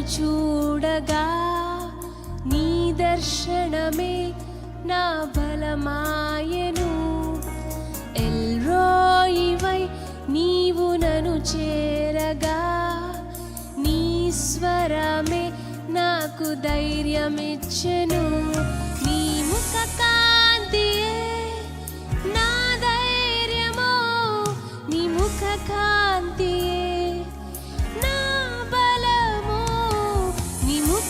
చూడగా నీ దర్శనమే నా బలమాయను. ఎల్రోయివై నీవు నను చేరగా నీ స్వరమే నాకు ధైర్యమిచ్చెను. నీ ముఖ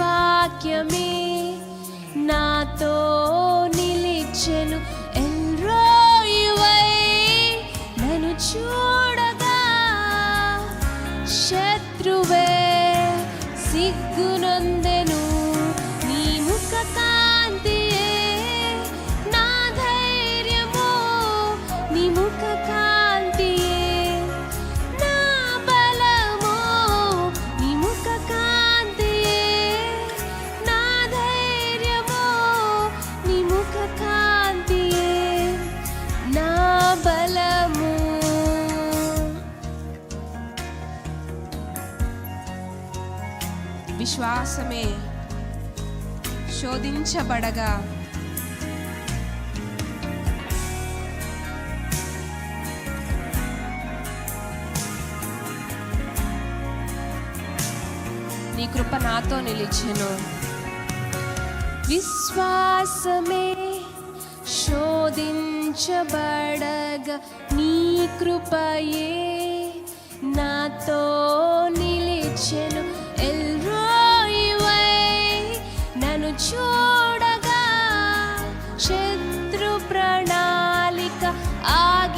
వాక్యమే నాతో నిలిచెను. ఎన్రోయువై నన్ను చూడగా శత్రువే సిగ్గు విశ్వాసమే శోధించబడగా. నీ కృప నాతో నిలిచెను. విశ్వాసమే శోధించబడగా. నీ కృపయే నాతో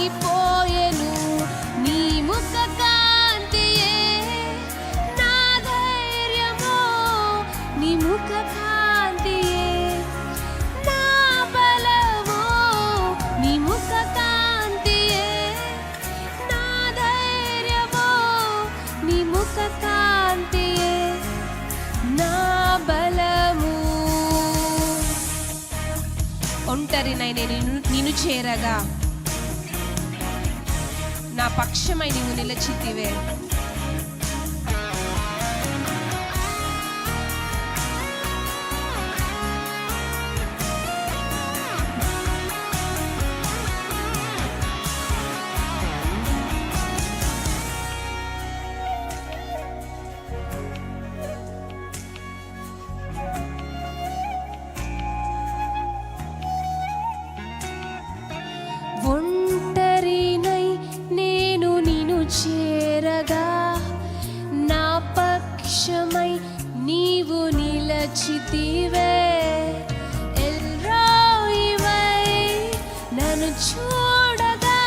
కరిగిపోయేను నీ ముఖ కాంతియే నా ధైర్యమో. నీ ముఖ కాంతియే నా బలమో. నీ ముఖ కాంతియే నా ధైర్యమో. నీ ముఖ కాంతియే నా బలము. ఒంటరినై నేను నిన్ను చేరగా. నా పక్షమై నీవు నిలచితివే. వచ్చితివే ఎల్రోయివై నన్ను చూడగా.